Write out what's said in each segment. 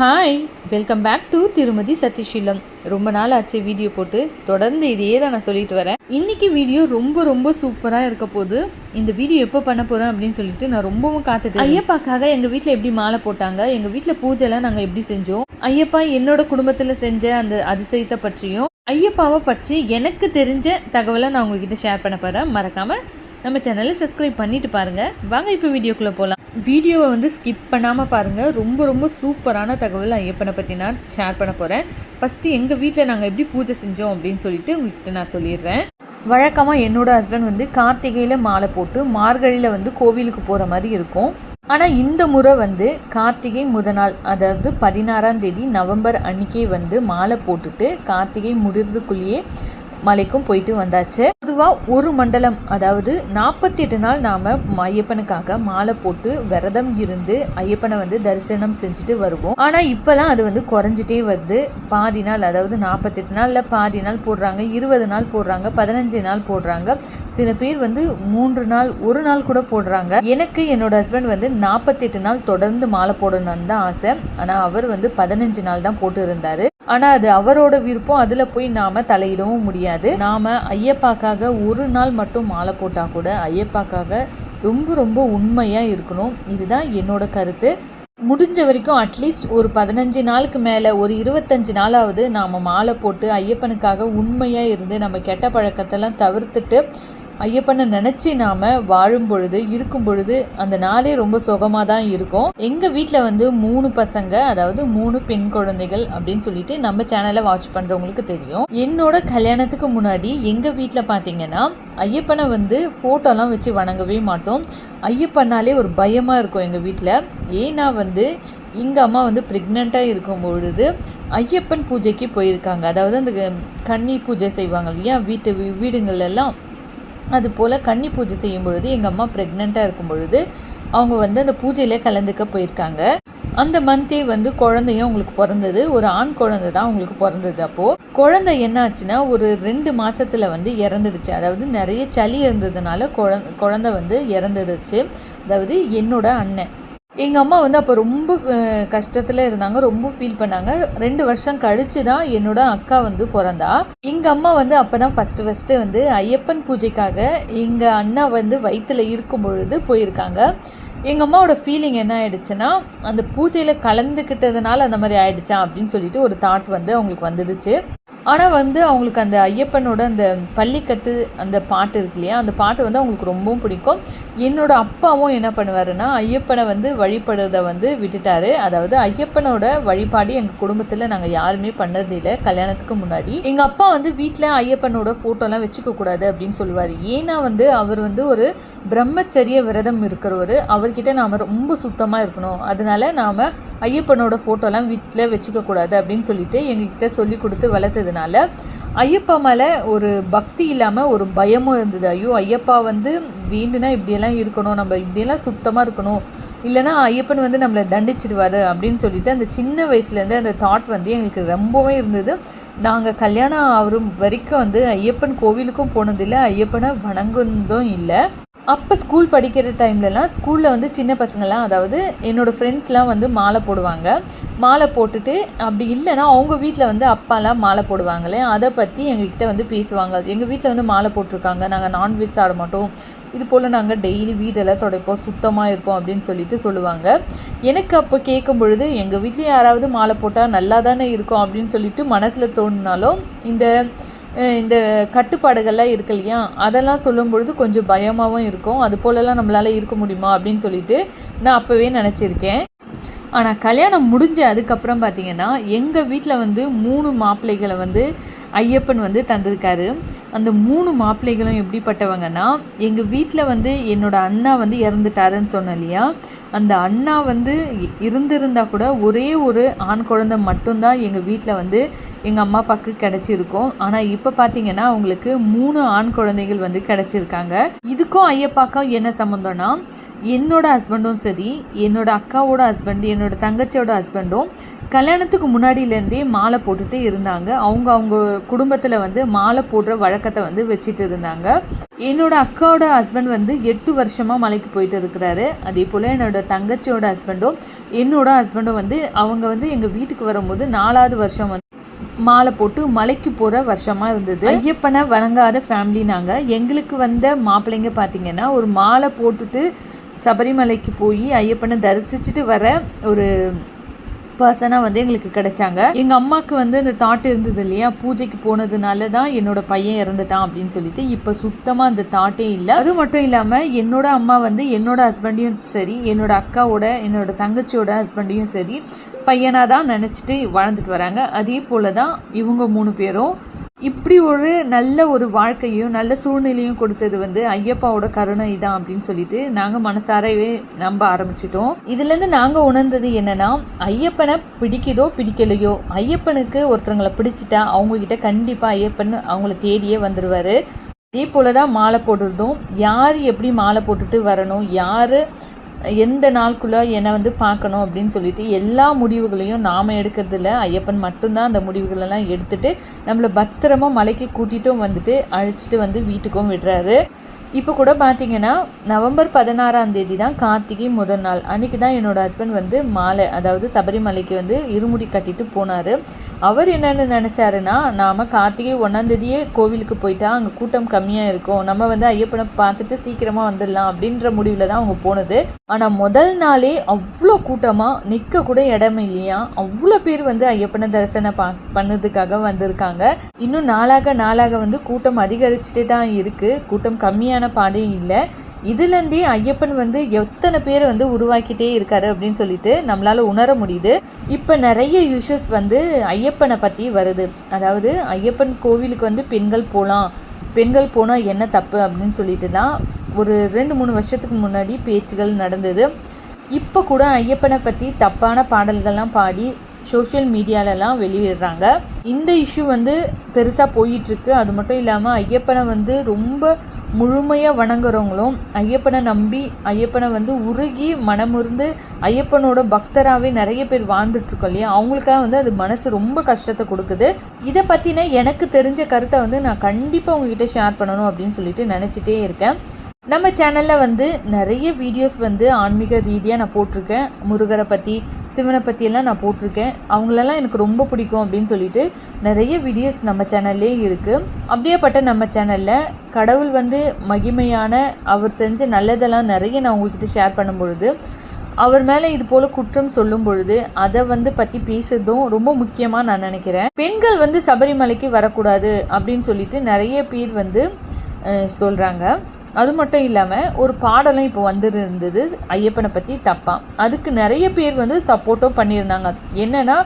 Hi welcome back to திருமதி சதீஷீலம் ரொம்ப நாள் ஆச்சு வீடியோ போட்டு. தொடர்ந்து இதையே தான் நான் சொல்லிட்டு வரேன். இன்னைக்கு வீடியோ ரொம்ப ரொம்ப சூப்பராக இருக்க போது இந்த வீடியோ எப்போ பண்ண போகிறேன் அப்படின்னு சொல்லிட்டு நான் ரொம்பவும் காத்துட்டு ஐயப்பாக்காக எங்கள் வீட்டில் எப்படி மாலை போட்டாங்க? எங்கள் வீட்டில் பூஜைலாம் நாங்கள் எப்படி செஞ்சோம்? ஐயப்பா என்னோட குடும்பத்தில் செஞ்ச அந்த அதிசயத்தை பற்றியும் ஐயப்பாவை பற்றி எனக்கு தெரிஞ்ச தகவலை நான் உங்ககிட்ட ஷேர் பண்ண போகிறேன் மறக்காமல் நம்ம சேனலை சப்ஸ்கிரைப் பண்ணிட்டு பாருங்கள் வாங்க இப்போ வீடியோக்குள்ளே போகலாம் வீடியோவை வந்து ஸ்கிப் பண்ணாமல் பாருங்கள் ரொம்ப ரொம்ப சூப்பரான தகவல் ஐயப்பனை பற்றி நான் ஷேர் பண்ண போகிறேன் ஃபஸ்ட்டு எங்கள் வீட்டில் நாங்கள் எப்படி பூஜை செஞ்சோம் அப்படின்னு சொல்லிட்டு உங்ககிட்ட நான் சொல்லிடுறேன். வழக்கமாக என்னோட ஹஸ்பண்ட் வந்து கார்த்திகையில் மாலை போட்டு மார்கழியில் வந்து கோவிலுக்கு போகிற மாதிரி இருக்கும். ஆனால் இந்த முறை வந்து கார்த்திகை முத நாள் அதாவது பதினாறாம் தேதி நவம்பர் அன்னைக்கே வந்து மாலை போட்டுட்டு கார்த்திகை முடிறதுக்குள்ளேயே மலைக்கும் போயிட்டு வந்தாச்சு. பொதுவாக ஒரு மண்டலம் அதாவது நாற்பத்தி எட்டு நாள் நாம் ஐயப்பனுக்காக மாலை போட்டு விரதம் இருந்து ஐயப்பனை வந்து தரிசனம் செஞ்சுட்டு வருவோம். ஆனால் இப்போலாம் அது வந்து குறைஞ்சிட்டே வருது. பாதி நாள் அதாவது நாற்பத்தெட்டு நாளில் பாதி நாள் போடுறாங்க இருபது நாள் போடுறாங்க பதினஞ்சு நாள் போடுறாங்க. சில பேர் வந்து மூன்று நாள் ஒரு நாள் கூட போடுறாங்க. எனக்கு என்னோட ஹஸ்பண்ட் வந்து நாற்பத்தெட்டு நாள் தொடர்ந்து மாலை போடணும்னு தான் ஆசை. ஆனால் அவர் வந்து பதினஞ்சு நாள் தான் போட்டு இருந்தார். ஆனால் அது அவரோட விருப்பம். அதில் போய் நாம் தலையிடவும் முடியாது. நாம் ஐயப்பாக்காக ஒரு நாள் மட்டும் மாலை போட்டால் கூட ஐயப்பாக்காக ரொம்ப ரொம்ப உண்மையாக இருக்கணும். இதுதான் என்னோட கருத்து. முடிஞ்ச வரைக்கும் அட்லீஸ்ட் ஒரு பதினஞ்சு நாளுக்கு மேலே ஒரு இருபத்தஞ்சு நாளாவது நாம் மாலை போட்டு ஐயப்பனுக்காக உண்மையாக இருந்து நம்ம கெட்ட பழக்கத்தெல்லாம் தவிர்த்துட்டு ஐயப்பனை நினச்சி நாம் வாழும் பொழுது இருக்கும் பொழுது அந்த நாளே ரொம்ப சுகமாக தான் இருக்கும். எங்கள் வீட்டில் வந்து மூணு பசங்க அதாவது மூணு பெண் குழந்தைகள் அப்படின்னு சொல்லிட்டு நம்ம சேனலை வாட்ச் பண்ணுறவங்களுக்கு தெரியும். என்னோட கல்யாணத்துக்கு முன்னாடி எங்கள் வீட்டில் பார்த்தீங்கன்னா ஐயப்பனை வந்து ஃபோட்டோலாம் வச்சு வணங்கவே மாட்டோம். ஐயப்பனாலே ஒரு பயமாக இருக்கும் எங்கள் வீட்டில் ஏன்னா வந்து எங்கள் அம்மா வந்து ப்ரெக்னெண்ட்டாக இருக்கும் பொழுது ஐயப்பன் பூஜைக்கு போயிருக்காங்க. அதாவது அந்த கன்னி பூஜை செய்வாங்க இல்லையா வீட்டு வீடுங்கள் அதுபோல் அது போல் கன்னி பூஜை செய்யும் பொழுது எங்கள் அம்மா ப்ரெக்னெண்ட்டாக இருக்கும் பொழுது அவங்க வந்து அந்த பூஜையில் கலந்துக்க போயிருக்காங்க. அந்த மந்தே வந்து குழந்தையும் அவங்களுக்கு பிறந்தது. ஒரு ஆண் குழந்தை தான் அவங்களுக்கு பிறந்தது அப்போது குழந்தை என்னாச்சுன்னா ஒரு ரெண்டு மாதத்தில் வந்து இறந்துடுச்சு. அதாவது நிறைய சளி இருந்ததுனால குழந்தை குழந்தை வந்து இறந்துடுச்சு. அதாவது என்னோட அண்ணன். எங்கள் அம்மா வந்து அப்போ ரொம்ப கஷ்டத்தில் இருந்தாங்க. ரொம்ப ஃபீல் பண்ணாங்க. ரெண்டு வருஷம் கழிச்சு தான் என்னோட அக்கா வந்து பிறந்தா. எங்கள் அம்மா வந்து அப்போ தான் ஃபஸ்ட்டு ஃபஸ்ட்டு வந்து ஐயப்பன் பூஜைக்காக எங்கள் அண்ணா வந்து வயிற்றில் இருக்கும் பொழுது போயிருக்காங்க. எங்கள் அம்மாவோட ஃபீலிங் என்ன ஆயிடுச்சுன்னா அந்த பூஜையில் கலந்துக்கிட்டதுனால அந்த மாதிரி ஆயிடுச்சா அப்படின்னு சொல்லிட்டு ஒரு தாட் வந்து அவங்களுக்கு வந்துடுச்சு. ஆனால் வந்து அவங்களுக்கு அந்த ஐயப்பனோட அந்த பள்ளிக்கட்டு அந்த பாட்டு இருக்கு இல்லையா? அந்த பாட்டு வந்து அவங்களுக்கு ரொம்பவும் பிடிக்கும். என்னோட அப்பாவும் என்ன பண்ணுவாருன்னா ஐயப்பனை வந்து வழிபடுறத வந்து விட்டுட்டாரு. அதாவது ஐயப்பனோட வழிபாடு எங்கள் குடும்பத்தில் நாங்கள் யாருமே பண்ணுறது இல்லை கல்யாணத்துக்கு முன்னாடி. எங்கள் அப்பா வந்து வீட்டில் ஐயப்பனோட ஃபோட்டோலாம் வச்சுக்க கூடாது அப்படின்னு சொல்லுவார். ஏன்னா வந்து அவர் வந்து ஒரு பிரம்மச்சரிய விரதம் இருக்கிறவர். அவர்கிட்ட நாம் ரொம்ப சுத்தமாக இருக்கணும். அதனால நாம் ஐயப்பனோட ஃபோட்டோலாம் வீட்டில் வச்சுக்க கூடாது அப்படின்னு சொல்லிட்டு எங்ககிட்ட சொல்லி கொடுத்து இருந்ததுனால ஐயப்பா மேலே ஒரு பக்தி இல்லாமல் ஒரு பயமும் இருந்தது. ஐயோ ஐயப்பா வந்து வீண்டுனா இப்படியெல்லாம் இருக்கணும் நம்ம இப்படியெல்லாம் சுத்தமாக இருக்கணும். இல்லைனா ஐயப்பன் வந்து நம்மளை தண்டிச்சிடுவார் அப்படின்னு சொல்லிட்டு அந்த சின்ன வயசுலேருந்து அந்த தாட் வந்து எங்களுக்கு ரொம்பவே இருந்தது. நாங்கள் கல்யாணம் ஆகும் வரைக்கும் வந்து ஐயப்பன் கோவிலுக்கும் போனதில்லை ஐயப்பனை வணங்குனதும் இல்லை. அப்போ ஸ்கூல் படிக்கிற டைம்லலாம் ஸ்கூலில் வந்து சின்ன பசங்கள்லாம் அதாவது என்னோடய ஃப்ரெண்ட்ஸ்லாம் வந்து மாலை போடுவாங்க. மாலை போட்டுட்டு அப்படி இல்லைன்னா அவங்க வீட்டில் வந்து அப்பாலாம் மாலை போடுவாங்களே அதை பற்றி எங்ககிட்ட வந்து பேசுவாங்க. எங்கள் வீட்டில் வந்து மாலை போட்டிருக்காங்க. நாங்கள் நான்வெஜ் சாப்பிட மாட்டோம். இது போல் நாங்கள் டெய்லி வீடெல்லாம் துடைப்போம். சுத்தமாக இருப்போம் அப்படின்னு சொல்லிட்டு சொல்லுவாங்க. எனக்கு அப்போ கேட்கும் பொழுது எங்கள் வீட்லேயும் யாராவது மாலை போட்டால் நல்லா தானே இருக்கும் அப்படின்னு சொல்லிட்டு மனசில் தோணுனாலும் இந்த இந்த கட்டுப்பாடுகள்லாம் இருக்கு இல்லையா? அதெல்லாம் சொல்லும் பொழுது கொஞ்சம் பயமாகவும் இருக்கும். அது போலலாம் நம்மளால் இருக்க முடியுமா அப்படின்னு சொல்லிட்டு நான் அப்போவே நினச்சிருக்கேன். ஆனால் கல்யாணம் முடிஞ்ச அதுக்கப்புறம் பார்த்தீங்கன்னா எங்கள் வீட்டில் வந்து மூணு மாப்பிள்ளைகளை வந்து ஐயப்பன் வந்து தந்திருக்காரு. அந்த மூணு மாப்பிள்ளைகளும் எப்படிப்பட்டவங்கன்னா எங்கள் வீட்டில் வந்து என்னோடய அண்ணா வந்து இறந்துட்டாருன்னு சொன்னேன் இல்லையா? அந்த அண்ணா வந்து இருந்திருந்தால் இருந்திருந்தா கூட ஒரே ஒரு ஆண் குழந்தை மட்டும்தான் எங்கள் வீட்டில் வந்து எங்கள் அம்மா அப்பாவுக்கு கிடச்சிருக்கும். ஆனால் இப்போ பார்த்தீங்கன்னா அவங்களுக்கு மூணு ஆண் குழந்தைகள் வந்து கிடச்சிருக்காங்க. இதுக்கும் ஐயப்பாக்கும் என்ன சம்மந்தம்னா என்னோட ஹஸ்பண்டும் சரி என்னோட அக்காவோட ஹஸ்பண்ட் என்னோட தங்கச்சியோட ஹஸ்பண்டும் கல்யாணத்துக்கு முன்னாடியிலேருந்தே மாலை போட்டுகிட்டே இருந்தாங்க. அவங்க அவங்க குடும்பத்தில் வந்து மாலை போடுற வழக்கத்தை வந்து வச்சுட்டு இருந்தாங்க. என்னோடய அக்காவோட ஹஸ்பண்ட் வந்து எட்டு வருஷமாக மலைக்கு போயிட்டு இருக்கிறாரு. அதே போல் என்னோட தங்கச்சியோட ஹஸ்பண்டும் என்னோட ஹஸ்பண்டும் வந்து அவங்க வந்து எங்கள் வீட்டுக்கு வரும்போது நாலாவது வருஷம் வந்து மாலை போட்டு மலைக்கு போகிற வருஷமாக இருந்தது. ஐயப்பனை வணங்காத ஃபேமிலி நாங்கள் எங்களுக்கு வந்த மாப்பிள்ளைங்க பார்த்தீங்கன்னா ஒரு மாலை போட்டுட்டு சபரிமலைக்கு போய் ஐயப்பனை தரிசிச்சுட்டு வர ஒரு பர்சனாக வந்து எங்களுக்கு கிடைச்சாங்க. எங்கள் அம்மாவுக்கு வந்து அந்த தாட் இருந்தது இல்லையா? பூஜைக்கு போனதுனால தான் என்னோட பையன் இறந்துட்டான் அப்படின்னு சொல்லிட்டு இப்போ சுத்தமாக அந்த தாட்டே இல்லை. அது மட்டும் இல்லாமல் என்னோட அம்மா வந்து என்னோட ஹஸ்பண்டையும் சரி என்னோட அக்காவோட என்னோட தங்கச்சியோட ஹஸ்பண்டையும் சரி பையனாக தான் நினச்சிட்டு வாழ்ந்துட்டு வராங்க. அதே போல் தான் இவங்க மூணு பேரும் இப்படி ஒரு நல்ல ஒரு வாழ்க்கையும் நல்ல சூழ்நிலையும் கொடுத்தது வந்து ஐயப்பாவோட கருணை தான் அப்படின்னு சொல்லிட்டு நாங்கள் மனசாரவே நம்ப ஆரம்பிச்சிட்டோம். இதுலேருந்து நாங்கள் உணர்ந்தது என்னன்னா ஐயப்பனை பிடிக்குதோ பிடிக்கலையோ ஐயப்பனுக்கு ஒருத்தவங்களை பிடிச்சிட்டா அவங்கக்கிட்ட கண்டிப்பாக ஐயப்பன் அவங்கள தேடியே வந்துடுவார் அதே போல தான் மாலை போடுறதும் யார் எப்படி மாலை போட்டுட்டு வரணும் யார் எந்த நாளுக்குள்ளே என்னை வந்து பார்க்கணும் அப்படின்னு சொல்லிட்டு எல்லா முடிவுகளையும் நாம் எடுக்கிறதில்ல. ஐயப்பன் மட்டும்தான் அந்த முடிவுகளெல்லாம் எடுத்துட்டு நம்மளை பத்திரமா மலைக்கு கூட்டிகிட்டும் வந்துட்டு அழைச்சிட்டு வந்து வீட்டுக்கும் விடுறாரு. இப்போ கூட பார்த்தீங்கன்னா நவம்பர் பதினாறாம் தேதி தான் கார்த்திகை முதல் நாள். அன்றைக்கி தான் என்னோட ஹஸ்பண்ட் வந்து மாலை அதாவது சபரிமலைக்கு வந்து இருமுடி கட்டிட்டு போனார். அவர் என்னென்னு நினச்சாருன்னா நாம் கார்த்திகை ஒன்றாந்தேதியே கோவிலுக்கு போயிட்டா அங்கே கூட்டம் கம்மியாக இருக்கும். நம்ம வந்து ஐயப்பனை பார்த்துட்டு சீக்கிரமாக வந்துடலாம் அப்படின்ற முடிவில் தான் அவங்க போனது. ஆனால் முதல் நாளே அவ்வளோ கூட்டமாக நிற்க கூட இடம் இல்லையா? அவ்வளோ பேர் வந்து ஐயப்பனை தரிசனம் பா பண்ணதுக்காக வந்திருக்காங்க. இன்னும் நாளாக நாளாக வந்து கூட்டம் அதிகரிச்சுட்டே தான் இருக்குது கூட்டம் கம்மியாக கம்மியான பாடே இல்லை. இதுலேருந்தே ஐயப்பன் வந்து எத்தனை பேர் வந்து உருவாக்கிட்டே இருக்காரு அப்படின்னு சொல்லிட்டு நம்மளால் உணர முடியுது. இப்போ நிறைய இஷ்யூஸ் வந்து ஐயப்பனை பற்றி வருது. அதாவது ஐயப்பன் கோவிலுக்கு வந்து பெண்கள் போகலாம் பெண்கள் போனால் என்ன தப்பு அப்படின்னு சொல்லிட்டு தான் ஒரு ரெண்டு மூணு வருஷத்துக்கு முன்னாடி பேச்சுகள் நடந்தது. இப்போ கூட ஐயப்பனை பற்றி தப்பான பாடல்கள்லாம் பாடி சோஷியல் மீடியாலலாம் வெளியிடுறாங்க. இந்த இஷ்யூ வந்து பெருசாக போயிட்டுருக்கு. அது மட்டும் இல்லாமல் ஐயப்பனை வந்து ரொம்ப முழுமையாக வணங்குறவங்களும் ஐயப்பனை நம்பி ஐயப்பனை வந்து உருகி மனமுருந்து ஐயப்பனோட பக்தராகவே நிறைய பேர் வாழ்ந்துட்டுருக்கோம் இல்லையா? அவங்களுக்காக வந்து அது மனசு ரொம்ப கஷ்டத்தை கொடுக்குது. இதை பற்றின எனக்கு தெரிஞ்ச கருத்தை வந்து நான் கண்டிப்பாக உங்ககிட்ட ஷேர் பண்ணணும் அப்படின்னு சொல்லிட்டு நினச்சிட்டே இருக்கேன். நம்ம சேனலில் வந்து நிறைய வீடியோஸ் வந்து ஆன்மீக ரீதியாக நான் போட்டிருக்கேன். முருகரை பற்றி சிவனை பற்றியெல்லாம் நான் போட்டிருக்கேன். அவங்களெல்லாம் எனக்கு ரொம்ப பிடிக்கும் அப்படின்னு சொல்லிட்டு நிறைய வீடியோஸ் நம்ம சேனல்லே இருக்குது அப்படியேப்பட்ட நம்ம சேனலில் கடவுள் வந்து மகிமையான அவர் செஞ்ச நல்லதெல்லாம் நிறைய நான் உங்ககிட்ட ஷேர் பண்ணும் பொழுது அவர் மேலே இது போல் குற்றம் சொல்லும் பொழுது அதை வந்து பற்றி பேசுறதும் ரொம்ப முக்கியமாக நான் நினைக்கிறேன். பெண்கள் வந்து சபரிமலைக்கு வரக்கூடாது அப்படின்னு சொல்லிட்டு நிறைய பேர் வந்து சொல்கிறாங்க அது மட்டும் இல்லாமல் ஒரு பாடலும் இப்போ வந்துருந்தது ஐயப்பனை பற்றி தப்பாக அதுக்கு நிறைய பேர் வந்து சப்போர்ட்டும் பண்ணியிருந்தாங்க. என்னென்னா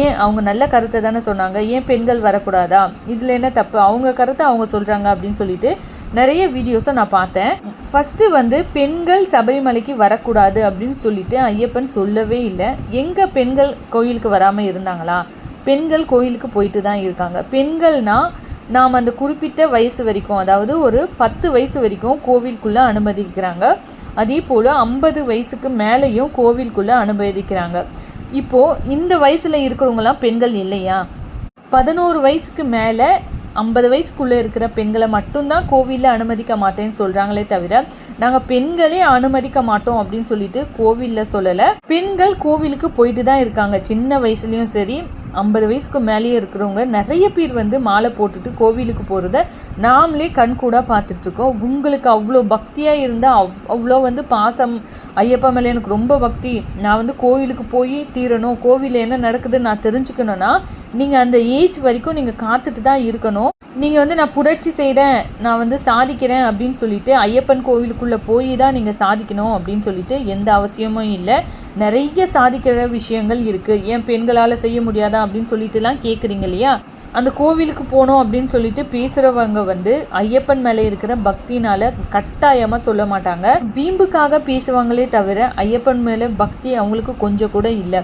ஏன் அவங்க நல்ல கருத்தை தானே சொன்னாங்க? ஏன் பெண்கள் வரக்கூடாதா? இதில் என்ன தப்பு? அவங்க கருத்தை அவங்க சொல்கிறாங்க அப்படின்னு சொல்லிட்டு நிறைய வீடியோஸை நான் பார்த்தேன். ஃபஸ்ட்டு வந்து பெண்கள் சபரிமலைக்கு வரக்கூடாது அப்படின்னு சொல்லிட்டு ஐயப்பன் சொல்லவே இல்லை. எங்கே பெண்கள் கோயிலுக்கு வராமல் இருந்தாங்களா? பெண்கள் கோயிலுக்கு போயிட்டு தான் இருக்காங்க. பெண்கள்னால் நாம் அந்த குறிப்பிட்ட வயசு வரைக்கும் அதாவது ஒரு பத்து வயசு வரைக்கும் கோவிலுக்குள்ளே அனுமதிக்கிறாங்க. அதே போல் ஐம்பது வயசுக்கு மேலேயும் கோவிலுக்குள்ளே அனுமதிக்கிறாங்க. இப்போது இந்த வயசில் இருக்கிறவங்களாம் பெண்கள் இல்லையா? பதினோரு வயசுக்கு மேலே ஐம்பது வயசுக்குள்ளே இருக்கிற பெண்களை மட்டும்தான் கோவிலில் அனுமதிக்க மாட்டேன்னு சொல்கிறாங்களே தவிர நாங்கள் பெண்களே அனுமதிக்க மாட்டோம் அப்படின்னு சொல்லிட்டு கோவிலில் சொல்லலை. பெண்கள் கோவிலுக்கு போயிட்டு தான் இருக்காங்க. சின்ன வயசுலேயும் சரி ஐம்பது வயசுக்கு மேலேயே இருக்கிறவங்க நிறைய பேர் வந்து மாலை போட்டுட்டு கோவிலுக்கு போகிறத நாமளே கண்கூடாக பார்த்துட்ருக்கோம். உங்களுக்கு அவ்வளோ பக்தியாக இருந்தால் அவ் அவ்வளோ வந்து பாசம். ஐயப்பா மேலே எனக்கு ரொம்ப பக்தி. நான் வந்து கோவிலுக்கு போய் தீரணும். கோவிலில் என்ன நடக்குதுன்னு நான் தெரிஞ்சுக்கணுன்னா நீங்கள் அந்த ஏஜ் வரைக்கும் நீங்கள் காத்துட்டு தான் இருக்கணும். நீங்கள் வந்து நான் புரட்சி செய்கிறேன் நான் வந்து சாதிக்கிறேன் அப்படின்னு சொல்லிட்டு ஐயப்பன் கோவிலுக்குள்ளே போய் தான் நீங்கள் சாதிக்கணும் அப்படின்னு சொல்லிட்டு எந்த அவசியமும் இல்லை. நிறைய சாதிக்கிற விஷயங்கள் இருக்குது ஏன் பெண்களால் செய்ய முடியாதா அப்படின்னு சொல்லிட்டுலாம் கேட்குறீங்க இல்லையா? அந்த கோவிலுக்கு போகணும் அப்படின்னு சொல்லிட்டு பேசுகிறவங்க வந்து ஐயப்பன் மேலே இருக்கிற பக்தினால் கட்டாயமாக சொல்ல மாட்டாங்க. வீம்புக்காக பேசுவாங்களே தவிர ஐயப்பன் மேலே பக்தி அவங்களுக்கு கொஞ்சம் கூட இல்லை.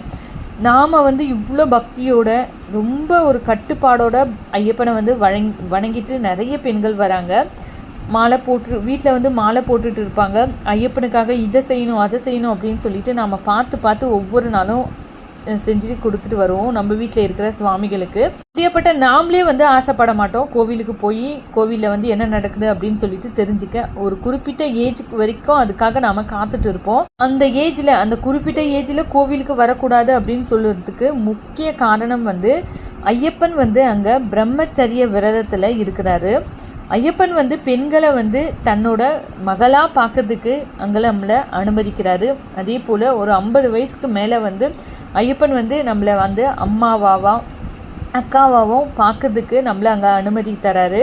நாம் வந்து இவ்வளோ பக்தியோட ரொம்ப ஒரு கட்டுப்பாடோட ஐயப்பனை வந்து வழங் வணங்கிட்டு நிறைய பெண்கள் வராங்க. மாலை போட்டு வீட்டில் வந்து மாலை போட்டுட்டு இருப்பாங்க. ஐயப்பனுக்காக இதை செய்யணும் அதை செய்யணும் அப்படின்னு சொல்லிட்டு நாம் பார்த்து பார்த்து ஒவ்வொரு நாளும் செஞ்சு கொடுத்துட்டு வருவோம். நம்ம வீட்டில் இருக்கிற சுவாமிகளுக்கு. இப்படியப்பட்ட நாமளே வந்து ஆசைப்பட மாட்டோம். கோவிலுக்கு போய் கோவிலில் வந்து என்ன நடக்குது அப்படின்னு சொல்லிட்டு தெரிஞ்சுக்க. ஒரு குறிப்பிட்ட ஏஜுக்கு வரைக்கும் அதுக்காக நாம் காத்துட்டு இருப்போம். அந்த ஏஜில் அந்த குறிப்பிட்ட ஏஜில் கோவிலுக்கு வரக்கூடாது அப்படின்னு சொல்லுறதுக்கு முக்கிய காரணம் வந்து ஐயப்பன் வந்து அங்கே பிரம்மச்சரிய விரதத்தில் இருக்கிறாரு. ஐயப்பன் வந்து பெண்களை வந்து தன்னோட மகளாக பார்க்கறதுக்கு அங்கே நம்மளை அனுமதிக்கிறாரு. அதே போல் ஒரு ஐம்பது வயசுக்கு மேலே வந்து ஐயப்பன் வந்து நம்மளை வந்து அம்மாவாவா அக்காவாவும் பார்க்கறதுக்கு நம்மளை அங்கே அனுமதி தராரு.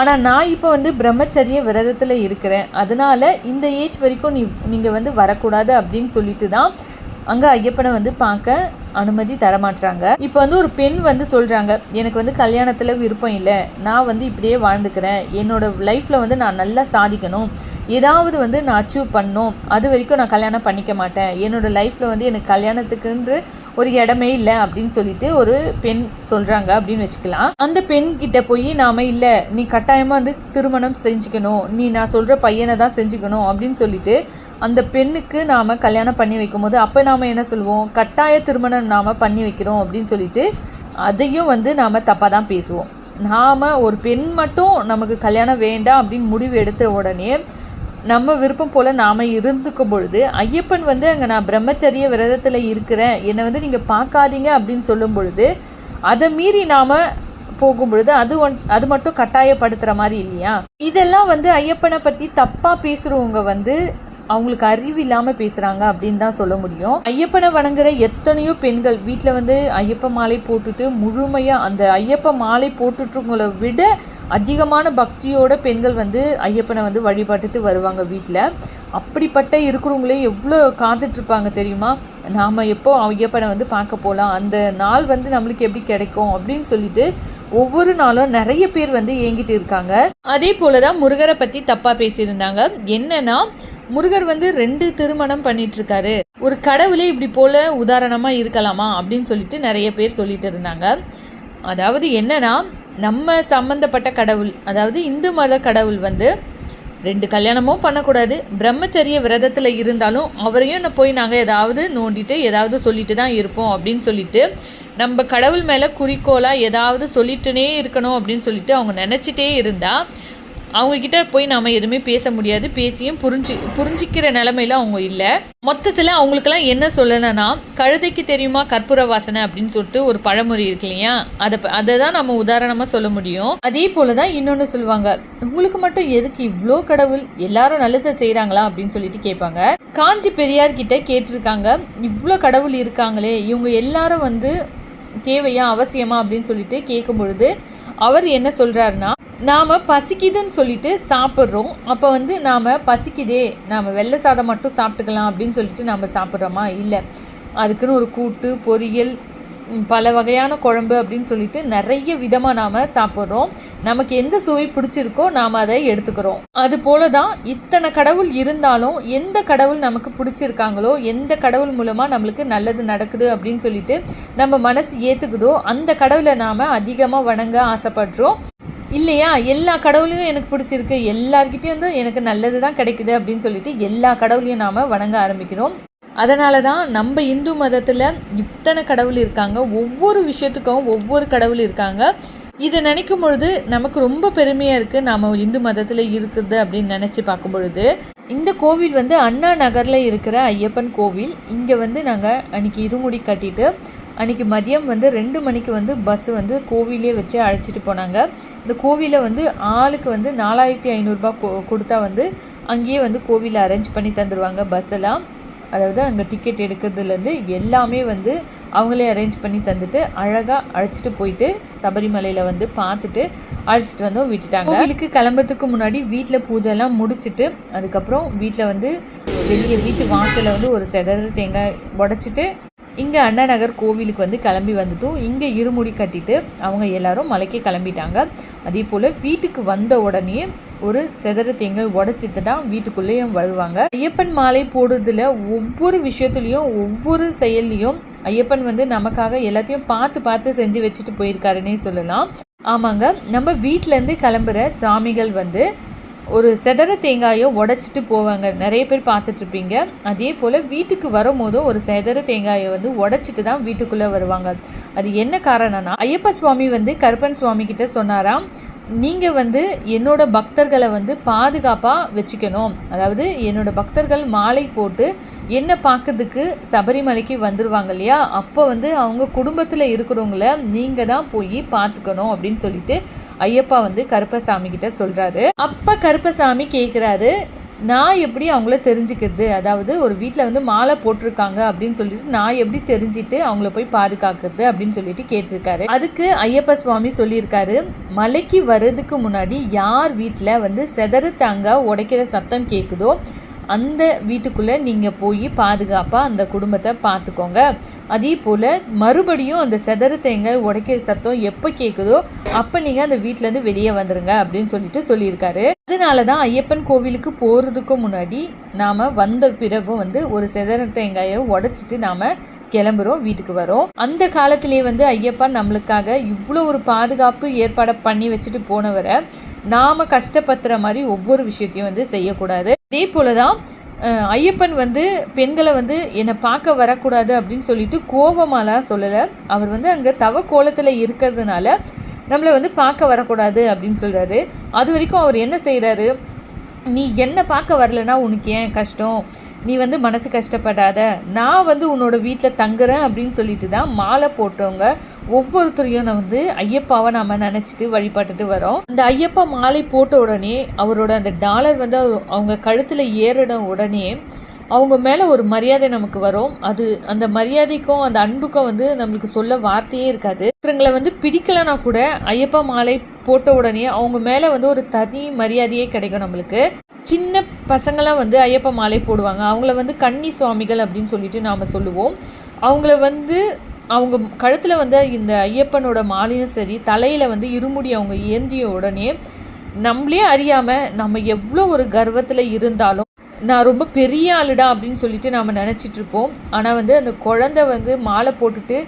ஆனால் நான் இப்போ வந்து பிரம்மச்சரிய விரதத்தில் இருக்கிறேன். அதனால இந்த ஏஜ் வரைக்கும் நீ நீங்கள் வந்து வரக்கூடாது அப்படின்னு சொல்லிட்டு தான் அங்கே ஐயப்பனை வந்து பார்க்க அனுமதி தரமாட்டாங்க இப்போ வந்து ஒரு பெண் வந்து சொல்கிறாங்க எனக்கு வந்து கல்யாணத்தில் விருப்பம் இல்லை. நான் வந்து இப்படியே வாழ்ந்துக்கிறேன். என்னோட லைஃப்பில் வந்து நான் நல்லா சாதிக்கணும். ஏதாவது வந்து நான் அச்சீவ் பண்ணணும். அது வரைக்கும் நான் கல்யாணம் பண்ணிக்க மாட்டேன். என்னோட லைஃப்பில் வந்து எனக்கு கல்யாணத்துக்குன்ற ஒரு இடமே இல்லை அப்படின்னு சொல்லிட்டு ஒரு பெண் சொல்கிறாங்க அப்படின்னு வச்சுக்கலாம். அந்த பெண் கிட்ட போய் நாம் இல்லை. நீ கட்டாயமாக வந்து திருமணம் செஞ்சுக்கணும். நீ நான் சொல்கிற பையனை தான் செஞ்சுக்கணும் அப்படின்னு சொல்லிட்டு அந்த பெண்ணுக்கு நாம் கல்யாணம் பண்ணி வைக்கும் போது அப்போ நாம் என்ன சொல்லுவோம்? கட்டாய திருமணம் நாம் பண்ணி வைக்கிறோம் அப்படின்னு சொல்லிட்டு அதையும் வந்து நாம் தப்பாக தான் பேசுவோம். நாம் ஒரு பெண் மட்டும் நமக்கு கல்யாணம் வேண்டாம் அப்படின்னு முடிவு எடுத்த உடனே நம்ம விருப்பம் போல் நாம் இருந்துக்கும் பொழுது ஐயப்பன் வந்து அங்கே நான் பிரம்மச்சரிய விரதத்தில் இருக்கிறேன். என்னை வந்து நீங்கள் பார்க்காதீங்க அப்படின்னு சொல்லும் பொழுது அதை மீறி நாம் போகும் பொழுது அது ஒன் அது மட்டும் கட்டாயப்படுத்துகிற மாதிரி இல்லையா? இதெல்லாம் வந்து ஐயப்பனை பற்றி தப்பாக பேசுகிறவங்க வந்து அவங்களுக்கு அறிவு இல்லாமல் பேசுகிறாங்க அப்படின்னு தான் சொல்ல முடியும். ஐயப்பனை வணங்குற எத்தனையோ பெண்கள் வீட்டில் வந்து ஐயப்ப மாலை போட்டுட்டு முழுமையாக அந்த ஐயப்ப மாலை போட்டுட்ருவங்களை விட அதிகமான பக்தியோட பெண்கள் வந்து ஐயப்பனை வந்து வழிபட்டுட்டு வருவாங்க வீட்டில் அப்படிப்பட்ட இருக்கிறவங்களே எவ்வளோ காத்துட்ருப்பாங்க தெரியுமா? நாம் எப்போ ஐயப்பனை வந்து பார்க்க போகலாம் அந்த நாள் வந்து நம்மளுக்கு எப்படி கிடைக்கும் அப்படின்னு சொல்லிட்டு ஒவ்வொரு நாளும் நிறைய பேர் வந்து ஏங்கிட்டு இருக்காங்க. அதே போல தான் முருகரை பற்றி தப்பாக பேசியிருந்தாங்க. என்னன்னா முருகர் வந்து ரெண்டு திருமணம் பண்ணிட்டு இருக்காரு ஒரு கடவுளே இப்படி போல உதாரணமாக இருக்கலாமா அப்படின்னு சொல்லிட்டு நிறைய பேர் சொல்லிட்டு இருந்தாங்க. அதாவது என்னன்னா நம்ம சம்பந்தப்பட்ட கடவுள் அதாவது இந்து மத கடவுள் வந்து ரெண்டு கல்யாணமும் பண்ணக்கூடாது. பிரம்மச்சரிய விரதத்தில் இருந்தாலும் அவரையும் போய் நாங்கள் ஏதாவது நோண்டிட்டு ஏதாவது சொல்லிட்டு தான் இருப்போம் அப்படின்னு சொல்லிட்டு நம்ம கடவுள் மேலே குறிக்கோளாக ஏதாவது சொல்லிட்டுனே இருக்கணும் அப்படின்னு சொல்லிட்டு அவங்க நினச்சிட்டே இருந்தால் அவங்கக்கிட்ட போய் நாம் எதுவுமே பேச முடியாது பேசியும் புரிஞ்சு புரிஞ்சிக்கிற நிலமையில அவங்க இல்லை. மொத்தத்தில் அவங்களுக்கெல்லாம் என்ன சொல்லணும்னா கழுதைக்கு தெரியுமா கற்பூர வாசனை அப்படின்னு சொல்லிட்டு ஒரு பழமொழி இருக்கு இல்லையா? அதை அதை தான் நம்ம உதாரணமாக சொல்ல முடியும். அதே போல தான் இன்னொன்று சொல்லுவாங்க உங்களுக்கு மட்டும் எதுக்கு இவ்வளோ கடவுள் எல்லாரும் நல்லதை செய்கிறாங்களா அப்படின்னு சொல்லிட்டு கேட்பாங்க. காஞ்சி பெரியார் கிட்ட கேட்டிருக்காங்க இவ்வளோ கடவுள் இருக்காங்களே இவங்க எல்லாரும் வந்து தேவையா அவசியமா அப்படின்னு சொல்லிட்டு கேட்கும் பொழுது அவர் என்ன சொல்கிறாருன்னா நாம் பசிக்குதுன்னு சொல்லிட்டு சாப்பிட்றோம். அப்போ வந்து நாம் பசிக்குதே. நாம் வெள்ளை சாதம் மட்டும் சாப்பிட்டுக்கலாம் அப்படின்னு சொல்லிட்டு நாம் சாப்பிட்றோமா? இல்லை. அதுக்குன்னு ஒரு கூட்டு பொரியல் பல வகையான குழம்பு அப்படின்னு சொல்லிட்டு நிறைய விதமாக நாம் சாப்பிட்றோம். நமக்கு எந்த சுவை பிடிச்சிருக்கோ நாம் அதை எடுத்துக்கிறோம். அது போல தான் இத்தனை கடவுள் இருந்தாலும் எந்த கடவுள் நமக்கு பிடிச்சிருக்காங்களோ எந்த கடவுள் மூலமாக நம்மளுக்கு நல்லது நடக்குது அப்படின்னு சொல்லிட்டு நம்ம மனசு ஏற்றுக்குதோ அந்த கடவுளை நாம் அதிகமாக வணங்க ஆசைப்படுறோம். இல்லையா? எல்லா கடவுளையும் எனக்கு பிடிச்சிருக்கு. எல்லார்கிட்டையும் வந்து எனக்கு நல்லது தான் கிடைக்குது அப்படின்னு சொல்லிட்டு எல்லா கடவுளையும் நாம் வணங்க ஆரம்பிக்கிறோம். அதனால தான் நம்ம இந்து மதத்தில் இத்தனை கடவுள் இருக்காங்க ஒவ்வொரு விஷயத்துக்கும் ஒவ்வொரு கடவுள் இருக்காங்க. இதை நினைக்கும் பொழுது நமக்கு ரொம்ப பெருமையாக இருக்குது நாம் இந்து மதத்தில் இருக்குது அப்படின்னு நினச்சி பார்க்கும் பொழுது. இந்த கோவில் வந்து அண்ணா நகரில் இருக்கிற ஐயப்பன் கோவில். இங்கே வந்து நாங்கள் அன்றைக்கி இருமுடி கட்டிட்டு அன்றைக்கி மதியம் வந்து ரெண்டு மணிக்கு வந்து பஸ் வந்து கோவிலே வச்சு அழைச்சிட்டு போனாங்க. இந்த கோவிலை வந்து ஆளுக்கு வந்து நாலாயிரத்தி ஐநூறுரூபா கொடுத்தா வந்து அங்கேயே வந்து கோவிலை அரேஞ்ச் பண்ணி தந்துடுவாங்க பஸ்ஸெல்லாம் அதாவது அங்கே டிக்கெட் எடுக்கிறதுலேருந்து எல்லாமே வந்து அவங்களே அரேஞ்ச் பண்ணி தந்துட்டு அழகாக அழைச்சிட்டு போயிட்டு சபரிமலையில் வந்து பார்த்துட்டு அழைச்சிட்டு வந்தோம் விட்டுட்டாங்க. கோவிலுக்கு கிளம்புறதுக்கு முன்னாடி வீட்டில் பூஜைலாம் முடிச்சுட்டு அதுக்கப்புறம் வீட்டில் வந்து வெளியே வீட்டு வாசலில் வந்து ஒரு செதறு தேங்காய் உடச்சிட்டு இங்கே அண்ணா நகர் கோவிலுக்கு வந்து கிளம்பி வந்துட்டும். இங்கே இருமுடி கட்டிட்டு அவங்க எல்லாரும் மலைக்கு கிளம்பிட்டாங்க. அதே போல் வீட்டுக்கு வந்த உடனே ஒரு செதற தேங்காய் உடச்சிட்டு தான் வீட்டுக்குள்ளேயும் வருவாங்க. ஐயப்பன் மாலை போடுறதுல ஒவ்வொரு விஷயத்துலையும் ஒவ்வொரு செயல்லையும் ஐயப்பன் வந்து நமக்காக எல்லாத்தையும் பார்த்து பார்த்து செஞ்சு வச்சுட்டு போயிருக்காருன்னே சொல்லலாம். ஆமாங்க நம்ம வீட்டிலேருந்து கிளம்புற சாமிகள் வந்து ஒரு செடர தேங்காயை உடைச்சிட்டு போவாங்க. நிறைய பேர் பார்த்துட்ருப்பீங்க. அதே போல் வீட்டுக்கு வரும்போதும் ஒரு செதற தேங்காயை வந்து உடச்சிட்டு தான் வீட்டுக்குள்ளே வருவாங்க. அது என்ன காரணம்னா ஐயப்ப சுவாமி வந்து கருப்பன் சுவாமி கிட்ட சொன்னாராம் நீங்கள் வந்து என்னோட பக்தர்களை வந்து பாதுகாப்பாக வச்சுக்கணும். அதாவது என்னோட பக்தர்கள் மாலை போட்டு என்ன பார்க்கறதுக்கு சபரிமலைக்கு வந்துடுவாங்க இல்லையா? அப்போ வந்து அவங்க குடும்பத்தில் இருக்கிறவங்கள நீங்கள் தான் போய் பார்த்துக்கணும் அப்படின்னு சொல்லிட்டு ஐயப்பா வந்து கருப்பசாமி கிட்ட சொல்கிறாரு அப்போ கருப்பசாமி கேட்குறாரு நான் எப்படி அவங்கள தெரிஞ்சுக்கிறது? அதாவது ஒரு வீட்டில் வந்து மாலை போட்டிருக்காங்க அப்படின்னு சொல்லிட்டு நான் எப்படி தெரிஞ்சுட்டு அவங்கள போய் பாதுகாக்கிறது அப்படின்னு சொல்லிட்டு கேட்டிருக்காரு. அதுக்கு ஐயப்ப சுவாமி சொல்லியிருக்காரு மலைக்கு வர்றதுக்கு முன்னாடி யார் வீட்டில் வந்து செதறு தாங்க உடைக்கிற சத்தம் கேட்குதோ அந்த வீட்டுக்குள்ளே நீங்கள் போய் பாதுகாப்பாக அந்த குடும்பத்தை பார்த்துக்கோங்க அதே போல் மறுபடியும் அந்த செதறு தேங்காய் உடைக்கிற சத்தம் எப்போ கேட்குதோ அப்போ நீங்கள் அந்த வீட்டிலேருந்து வெளியே வந்துடுங்க அப்படின்னு சொல்லிட்டு சொல்லியிருக்காரு. அதனால தான் ஐயப்பன் கோவிலுக்கு போகிறதுக்கு முன்னாடி நாம் வந்த பிறகும் வந்து ஒரு செதற தேங்காயை உடச்சிட்டு நாம் கிளம்புறோம் வீட்டுக்கு வரோம். அந்த காலத்திலேயே வந்து ஐயப்பன் நம்மளுக்காக இவ்வளோ ஒரு பாதுகாப்பு ஏற்பாடை பண்ணி வச்சுட்டு போனவரை நாம் கஷ்டப்படுத்துகிற மாதிரி ஒவ்வொரு விஷயத்தையும் வந்து செய்யக்கூடாது. அதே போல தான் ஐயப்பன் வந்து பெண்களை வந்து என்னை பார்க்க வரக்கூடாது அப்படின்னு சொல்லிட்டு கோபமாலாம் சொல்லலை. அவர் வந்து அங்கே தவ கோலத்தில் இருக்கிறதுனால நம்மளை வந்து பார்க்க வரக்கூடாது அப்படின்னு சொல்கிறாரு அது வரைக்கும் அவர் என்ன செய்கிறாரு நீ என்னை பார்க்க வரலன்னா உனக்கு ஏன் கஷ்டம்? நீ வந்து மனசு கஷ்டப்படாத. நான் வந்து உன்னோட வீட்டில் தங்குறேன் அப்படின்னு சொல்லிட்டு தான் மாலை போட்டவங்க ஒவ்வொருத்தரையும் நான் வந்து ஐயப்பாவை நம்ம நினச்சிட்டு வழிபட்டுட்டு வரோம். அந்த ஐயப்பா மாலை போட்ட உடனே அவரோட அந்த டாலர் வந்து அவங்க கழுத்தில் ஏறின உடனே அவங்க மேலே ஒரு மரியாதை நமக்கு வரும். அது அந்த மரியாதைக்கும் அந்த அன்புக்கும் வந்து நம்மளுக்கு சொல்ல வார்த்தையே இருக்காது. ஒருத்தங்களை வந்து பிடிக்கலனா கூட ஐயப்பா மாலை போட்ட உடனே அவங்க மேலே வந்து ஒரு தனி மரியாதையே கிடைக்கும் நம்மளுக்கு. சின்ன பசங்களாம் வந்து ஐயப்ப மாலை போடுவாங்க. அவங்கள வந்து கன்னி சுவாமிகள் அப்படின்னு சொல்லிட்டு நாம் சொல்லுவோம். அவங்கள வந்து அவங்க கழுத்தில் வந்து இந்த ஐயப்பனோட மாலையும் சரி தலையில் வந்து இருமுடி அவங்க ஏந்திய உடனே நம்மளே அறியாமல் நம்ம எவ்வளோ ஒரு கர்வத்தில் இருந்தாலும் நான் ரொம்ப பெரிய ஆளுடா அப்படின்னு சொல்லிட்டு நாம் நினச்சிட்ருப்போம் ஆனால் வந்து அந்த குழந்தை வந்து மாலை போட்டுட்டு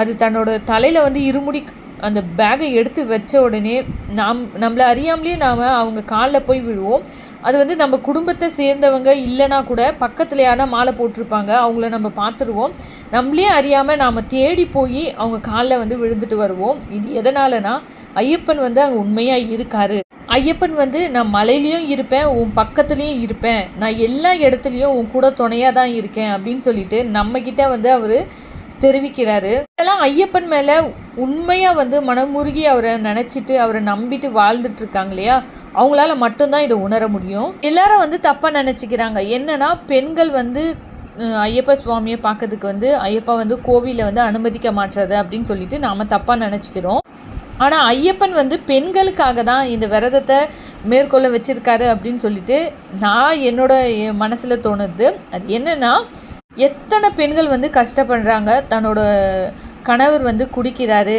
அது தன்னோட தலையில் வந்து இருமுடி அந்த பேகை எடுத்து வச்ச உடனே நாம் நம்மளை அறியாமலே நாம் அவங்க காலில் போய் விழுவோம். அது வந்து நம்ம குடும்பத்தை சேர்ந்தவங்க இல்லைனா கூட பக்கத்தில் யாரா மாலை போட்டிருப்பாங்க அவங்கள நம்ம பார்த்துருவோம். நம்மளே அறியாமல் நாம் தேடி போய் அவங்க காலில் வந்து விழுந்துட்டு வருவோம். இது எதனாலனா ஐயப்பன் வந்து அங்கே உண்மையாக இருக்காரு. ஐயப்பன் வந்து நான் மலையிலையும் இருப்பேன் உன் பக்கத்துலேயும் இருப்பேன். நான் எல்லா இடத்துலையும் உன் கூட துணையாக தான் இருக்கேன் அப்படின்னு சொல்லிட்டு நம்மக்கிட்ட வந்து அவர் தெரிவிக்கிறாரு. இதெல்லாம் ஐயப்பன் மேலே உண்மையாக வந்து மனமுருகி அவரை நினச்சிட்டு அவரை நம்பிட்டு வாழ்ந்துட்டு இருக்காங்க இல்லையா? அவங்களால மட்டும்தான் இதை உணர முடியும். எல்லாரும் வந்து தப்பாக நினச்சிக்கிறாங்க. என்னன்னா பெண்கள் வந்து ஐயப்ப சுவாமியை பார்க்கறதுக்கு வந்து ஐயப்பா வந்து கோவிலில் வந்து அனுமதிக்க மாட்டுறது அப்படின்னு சொல்லிட்டு நாம் தப்பாக நினச்சிக்கிறோம். ஆனால் ஐயப்பன் வந்து பெண்களுக்காக தான் இந்த விரதத்தை மேற்கொள்ள வச்சுருக்காரு அப்படின்னு சொல்லிட்டு நான் என்னோட மனசில் தோணுது. அது என்னென்னா எத்தனை பெண்கள் வந்து கஷ்டப்படுறாங்க தன்னோட கணவர் வந்து குடிக்கிறாரு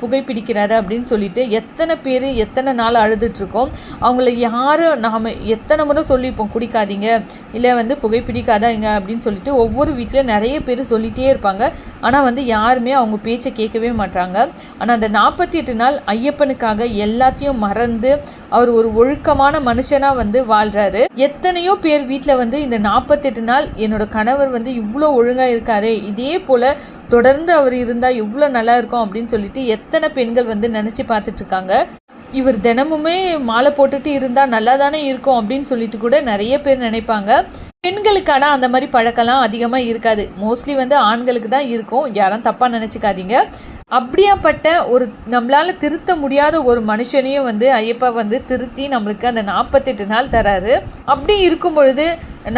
புகைப்பிடிக்கிறாரு அப்படின்னு சொல்லிட்டு எத்தனை பேர் எத்தனை நாள் அழுதுட்ருக்கோம். அவங்கள யாரும் நாம் எத்தனை முறை சொல்லிப்போம் குடிக்காதீங்க இல்லை வந்து புகைப்பிடிக்காதாங்க அப்படின்னு சொல்லிட்டு ஒவ்வொரு வீட்லேயும் நிறைய பேர் சொல்லிகிட்டே இருப்பாங்க. ஆனால் வந்து யாருமே அவங்க பேச்சை கேட்கவே மாட்டாங்க ஆனால் அந்த நாற்பத்தி எட்டு நாள் ஐயப்பனுக்காக எல்லாத்தையும் மறந்து அவர் ஒரு ஒழுக்கமான மனுஷனாக வந்து வாழ்கிறாரு எத்தனையோ பேர் வீட்டில் வந்து இந்த நாற்பத்தெட்டு நாள் என்னோட கணவர் வந்து இவ்வளோ ஒழுங்காக இருக்காரு. இதே போல் தொடர்ந்து அவர் இருந்தால் எவ்வளோ நல்லா இருக்கும் அப்படின்னு சொல்லிட்டு எத்தனை பெண்கள் வந்து நினச்சி பார்த்துட்ருக்காங்க இவர் தினமுமே மாலை போட்டுட்டு இருந்தால் நல்லா தானே இருக்கும் அப்படின்னு சொல்லிட்டு கூட நிறைய பேர் நினைப்பாங்க. பெண்களுக்கான அந்த மாதிரி பழக்கம்லாம் அதிகமாக இருக்காது. மோஸ்ட்லி வந்து ஆண்களுக்கு தான் இருக்கும். யாரும் தப்பாக நினச்சிக்காதீங்க. அப்படியாப்பட்ட ஒரு நம்மளால் திருத்த முடியாத ஒரு மனுஷனையும் வந்து ஐயப்பா வந்து திருத்தி நம்மளுக்கு அந்த நாற்பத்தெட்டு நாள் தராரு. அப்படி இருக்கும் பொழுது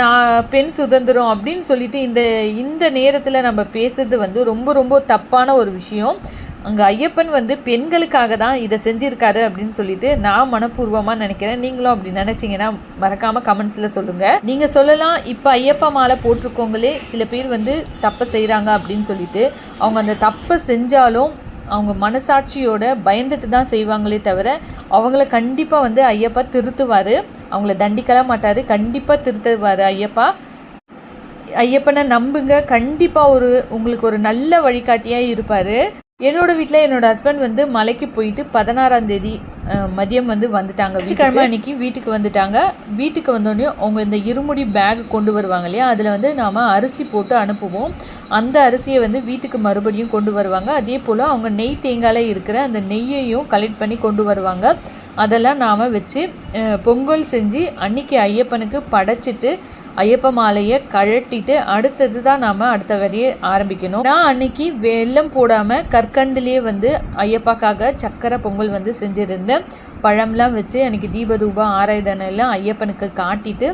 நான் பெண் சுதந்திரம் அப்படின்னு சொல்லிட்டு இந்த இந்த நேரத்தில் நம்ம பேசுறது வந்து ரொம்ப ரொம்ப தப்பான ஒரு விஷயம். அங்கே ஐயப்பன் வந்து பெண்களுக்காக தான் இதை செஞ்சுருக்காரு அப்படின்னு சொல்லிட்டு நான் மனப்பூர்வமாக நினைக்கிறேன். நீங்களும் அப்படி நினச்சிங்கன்னா மறக்காமல் கமெண்ட்ஸில் சொல்லுங்கள் நீங்கள் சொல்லலாம் இப்போ ஐயப்பா மாலை போட்டிருக்கவங்களே சில பேர் வந்து தப்பை செய்கிறாங்க அப்படின்னு சொல்லிட்டு அவங்க அந்த தப்பை செஞ்சாலும் அவங்க மனசாட்சியோட பயந்துட்டு தான் செய்வாங்களே தவிர அவங்கள கண்டிப்பாக வந்து ஐயப்பா திருத்துவார். அவங்கள தண்டிக்கலாம் மாட்டார். கண்டிப்பாக திருத்துவார் ஐயப்பா. ஐயப்பனை நம்புங்க. கண்டிப்பாக ஒரு உங்களுக்கு ஒரு நல்ல வழிகாட்டியாக இருப்பார். என்னோட வீட்டில் என்னோட ஹஸ்பண்ட் வந்து மலைக்கு போயிட்டு பதினாறாம் தேதி மதியம் வந்து வந்துட்டாங்க வெள்ளிக்கிழமை அன்னைக்கு வீட்டுக்கு வந்துட்டாங்க. வீட்டுக்கு வந்தோடனே அவங்க இந்த இருமுடி பேக் கொண்டு வருவாங்க இல்லையா அதில் வந்து நாம் அரிசி போட்டு அனுப்புவோம். அந்த அரிசியை வந்து வீட்டுக்கு மறுபடியும் கொண்டு வருவாங்க. அதே போல் அவங்க நெய் தேங்காயில் இருக்கிற அந்த நெய்யையும் கலெக்ட் பண்ணி கொண்டு வருவாங்க. அதெல்லாம் நாம் வச்சு பொங்கல் செஞ்சு அன்னைக்கு ஐயப்பனுக்கு படைச்சிட்டு ஐயப்ப மாலையை கழட்டிட்டு அடுத்தது தான் நாம் அடுத்த வரியை ஆரம்பிக்கணும். நான் அன்னைக்கு வெள்ளம் போடாமல் கற்கண்டுலேயே வந்து ஐயப்பாக்காக சக்கரை பொங்கல் வந்து செஞ்சுருந்தேன். பழம்லாம் வச்சு அன்றைக்கி தீபதூபம் ஆராய்தனை எல்லாம் ஐயப்பனுக்கு காட்டிட்டு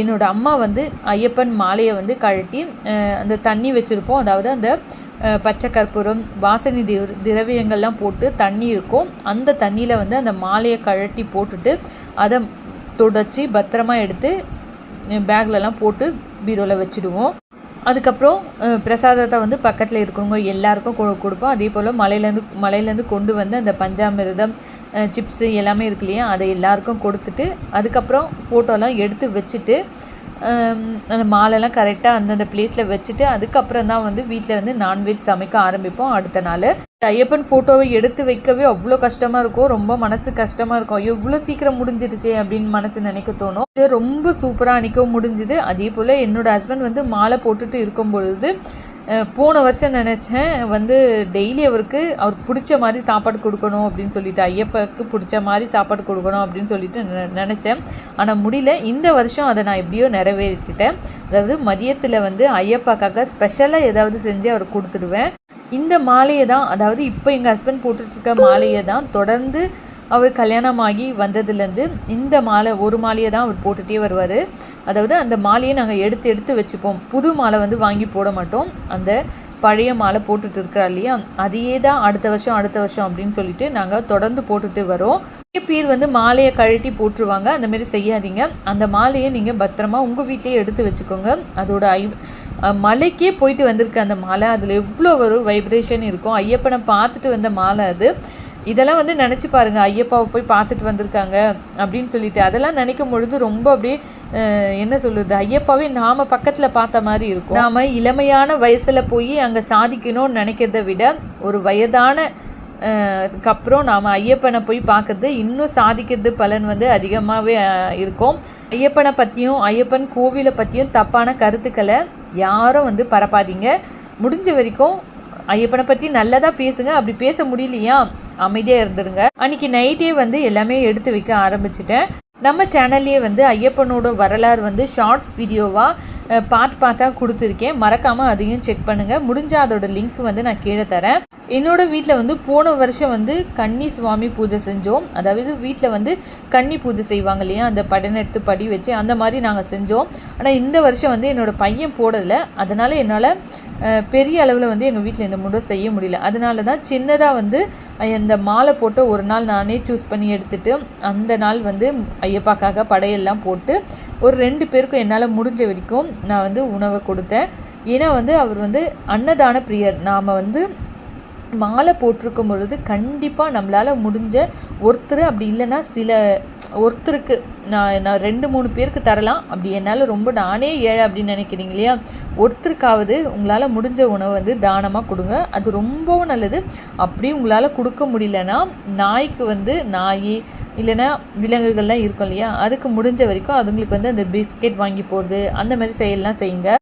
என்னோட அம்மா வந்து ஐயப்பன் மாலையை வந்து கழட்டி அந்த தண்ணி வச்சுருப்போம். அதாவது அந்த பச்சை கற்பூரம் வாசனை தி திரவியங்கள்லாம் போட்டு தண்ணி இருக்கும். அந்த தண்ணியில் வந்து அந்த மாலையை கழட்டி போட்டுட்டு அதை தொடச்சி பத்திரமா எடுத்து பேக்லலாம் போட்டு பீரோவில் வச்சுடுவோம். அதுக்கப்புறம் பிரசாதத்தை வந்து பக்கத்தில் இருக்கிறவங்க எல்லாருக்கும் கொ- கொடுப்போம். அதே போல் மலையிலேருந்து மலையிலேருந்து கொண்டு வந்து அந்த பஞ்சாமிரதம் சிப்ஸு எல்லாமே இருக்கு இல்லையா அதை எல்லாருக்கும் கொடுத்துட்டு அதுக்கப்புறம் ஃபோட்டோலாம் எடுத்து வச்சுட்டு அந்த மாலைலாம் கரெக்டாக அந்தந்த பிளேஸில் வச்சுட்டு அதுக்கப்புறம் தான் வந்து வீட்டில் வந்து நான்வெஜ் சமைக்க ஆரம்பிப்போம். அடுத்த நாள் ஐயப்பன் ஃபோட்டோவை எடுத்து வைக்கவே அவ்வளோ கஷ்டமாக இருக்கும். ரொம்ப மனசு கஷ்டமாக இருக்கும். எவ்வளோ சீக்கிரம் முடிஞ்சிருச்சே அப்படின்னு மனசு நினைக்க தோணும். இது ரொம்ப சூப்பராக அன்றைக்கும் முடிஞ்சுது. அதே போல் என்னோட ஹஸ்பண்ட் வந்து மாலை போட்டுட்டு இருக்கும் பொழுது போன வருஷம் நினச்சேன் வந்து டெய்லி அவருக்கு அவருக்கு பிடிச்ச மாதிரி சாப்பாடு கொடுக்கணும் அப்படின்னு சொல்லிட்டு ஐயப்பாவுக்கு பிடிச்ச மாதிரி சாப்பாடு கொடுக்கணும் அப்படின்னு சொல்லிட்டு நெ- நினச்சேன். ஆனால் முடியல. இந்த வருஷம் அதை நான் எப்படியோ நிறைவேற்றிட்டேன். அதாவது மதியத்தில் வந்து ஐயப்பாக்காக ஸ்பெஷலாக ஏதாவது செஞ்சு அவருக்கு கொடுத்துடுவேன். இந்த மாலையை தான் அதாவது இப்போ எங்கள் ஹஸ்பண்ட் போட்டுட்ருக்க மாலையை தான் தொடர்ந்து அவர் கல்யாணமாகி வந்ததுலேருந்து இந்த மாலை ஒரு மாலையை தான் அவர் போட்டுகிட்டே வருவார். அதாவது அந்த மாலையை நாங்கள் எடுத்து எடுத்து வச்சுப்போம். புது மாலை வந்து வாங்கி போட மாட்டோம். அந்த பழைய மாலை போட்டுட்டு இருக்கா இல்லையா? அதையே தான் அடுத்த வருஷம் அடுத்த வருஷம் அப்படின்னு சொல்லிட்டு நாங்கள் தொடர்ந்து போட்டுட்டு வரோம். பேர் வந்து மாலையை கழட்டி போட்டுருவாங்க. அந்த மாதிரி செய்யாதீங்க. அந்த மாலையை நீங்கள் பத்திரமா உங்கள் வீட்லேயே எடுத்து வச்சுக்கோங்க. அதோட ஐ மலைக்கே போயிட்டு வந்திருக்கு அந்த மாலை அதில் எவ்வளோ ஒரு வைப்ரேஷன் இருக்கும். ஐயப்பனை பார்த்துட்டு வந்த மாலை அது. இதெல்லாம் வந்து நினச்சி பாருங்கள் ஐயப்பாவை போய் பார்த்துட்டு வந்திருக்காங்க அப்படின்னு சொல்லிட்டு. அதெல்லாம் நினைக்கும் பொழுது ரொம்ப அப்படியே என்ன சொல்லுது ஐயப்பாவே நாம் பக்கத்தில் பார்த்த மாதிரி இருக்கும். நாம் இளமையான வயசில் போய் அங்கே சாதிக்கணும்னு நினைக்கிறத விட ஒரு வயதான அஹ், அதுக்கப்புறம் நாம் ஐயப்பனை போய் பார்க்கறது இன்னும் சாதிக்கிறது பலன் வந்து அதிகமாகவே இருக்கும். ஐயப்பனை பற்றியும் ஐயப்பன் கோவிலை பற்றியும் தப்பான கருத்துக்களை யாரும் வந்து பரப்பாதீங்க. முடிஞ்ச வரைக்கும் ஐயப்பனை பற்றி நல்லதாக பேசுங்க. அப்படி பேச முடியலையா? அமைதியாக இருந்துருங்க. அன்றைக்கி நைட்டே வந்து எல்லாமே எடுத்து வைக்க ஆரம்பிச்சிட்டேன். நம்ம சேனல்லையே வந்து ஐயப்பனோட வரலாறு வந்து ஷார்ட்ஸ் வீடியோவாக பார்ட் பார்ட்டாக கொடுத்துருக்கேன். மறக்காமல் அதையும் செக் பண்ணுங்கள் முடிஞ்சால் அதோட லிங்க் வந்து நான் கீழே தரேன். என்னோட வீட்டில் வந்து போன வருஷம் வந்து கன்னி சுவாமி பூஜை செஞ்சோம். அதாவது வீட்டில் வந்து கன்னி பூஜை செய்வாங்க இல்லையா? அந்த படனெடுத்து படி வச்சு அந்த மாதிரி நாங்கள் செஞ்சோம். ஆனால் இந்த வருஷம் வந்து என்னோடய பையன் போடலை. அதனால் என்னால் பெரிய அளவில் வந்து எங்கள் வீட்டில் இந்த முறை செய்ய முடியல. அதனால தான் சின்னதாக வந்து அந்த மாலை போட்டு ஒரு நாள் நானே சூஸ் பண்ணி எடுத்துட்டு அந்த நாள் வந்து ஐயப்பாக்காக படையெல்லாம் போட்டு ஒரு ரெண்டு பேருக்கும் என்னால் முடிஞ்ச வரைக்கும் நான் வந்து உணவை கொடுத்தேன். ஏன்னா வந்து அவர் வந்து அன்னதான பிரியர். நாம் வந்து மாலை போட்டிருக்கும் பொழுது கண்டிப்பாக நம்மளால் முடிஞ்ச ஒருத்தர் அப்படி இல்லைன்னா சில ஒருத்தருக்கு நான் நான் ரெண்டு மூணு பேருக்கு தரலாம். அப்படி என்னால் ரொம்ப நானே ஏழை அப்படின்னு நினைக்கிறீங்க இல்லையா? ஒருத்தருக்காவது உங்களால் முடிஞ்ச உணவை வந்து தானமாக கொடுங்க. அது ரொம்பவும் நல்லது. அப்படி உங்களால் கொடுக்க முடியலன்னா நாய்க்கு வந்து நாய் இல்லைன்னா விலங்குகள்லாம் இருக்கும் இல்லையா? அதுக்கு முடிஞ்ச வரைக்கும் அதுங்களுக்கு வந்து அந்த பிஸ்கெட் வாங்கி போகிறது அந்த மாதிரி செயல்லாம் செய்யுங்க.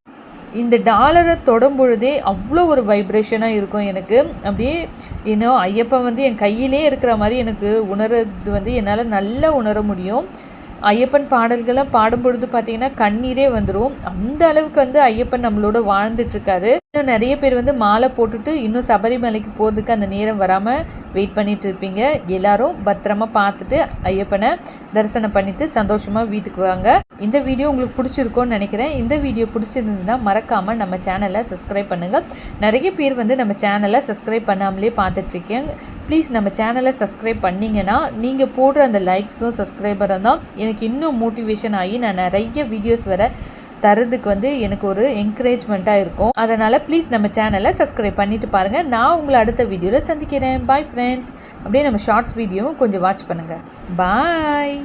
இந்த டாலரை தொடும் பொழுதே அவ்வளோ ஒரு வைப்ரேஷனாக இருக்கும் எனக்கு. அப்படியே ஏன்னோ ஐயப்பன் வந்து என் கையிலே இருக்கிற மாதிரி எனக்கு உணர்றது வந்து என்னால் நல்லா உணர முடியும். ஐயப்பன் பாடல்கள்லாம் பாடும் பொழுது பார்த்தீங்கன்னா கண்ணீரே வந்துடும் அந்த அளவுக்கு வந்து ஐயப்பன் நம்மளோட வாழ்ந்துட்டுருக்காரு. இன்னும் நிறைய பேர் வந்து மாலை போட்டுட்டு இன்னும் சபரிமலைக்கு போகிறதுக்கு அந்த நேரம் வராமல் வெயிட் பண்ணிட்டு இருப்பீங்க. எல்லாரும் பத்திரமா பார்த்துட்டு ஐயப்பனை தரிசனம் பண்ணிவிட்டு சந்தோஷமாக வீட்டுக்கு வாங்க. இந்த வீடியோ உங்களுக்கு பிடிச்சிருக்கோன்னு நினைக்கிறேன். இந்த வீடியோ பிடிச்சிருந்ததுன்னா மறக்காமல் நம்ம சேனலை சப்ஸ்கிரைப் பண்ணுங்கள் நிறைய பேர் வந்து நம்ம சேனலை சப்ஸ்கிரைப் பண்ணாமலே பார்த்துட்ருக்கேன். ப்ளீஸ் நம்ம சேனலை சப்ஸ்கிரைப் பண்ணிங்கன்னா நீங்கள் போடுற அந்த லைக்ஸும் சப்ஸ்கிரைபரும் தான் எனக்கு இன்னும் மோட்டிவேஷன் ஆகி நான் நிறைய வீடியோஸ் வர தரதுக்கு வந்து எனக்கு ஒரு என்கரேஜ்மெண்ட்டாக இருக்கும். அதனால் ப்ளீஸ் நம்ம சேனலை சப்ஸ்கிரைப் பண்ணிவிட்டு பாருங்கள் நான் உங்களை அடுத்த வீடியோவில் சந்திக்கிறேன். பாய் ஃப்ரெண்ட்ஸ் அப்படியே நம்ம ஷார்ட்ஸ் வீடியோவும் கொஞ்சம் வாட்ச் பண்ணுங்கள் பாய்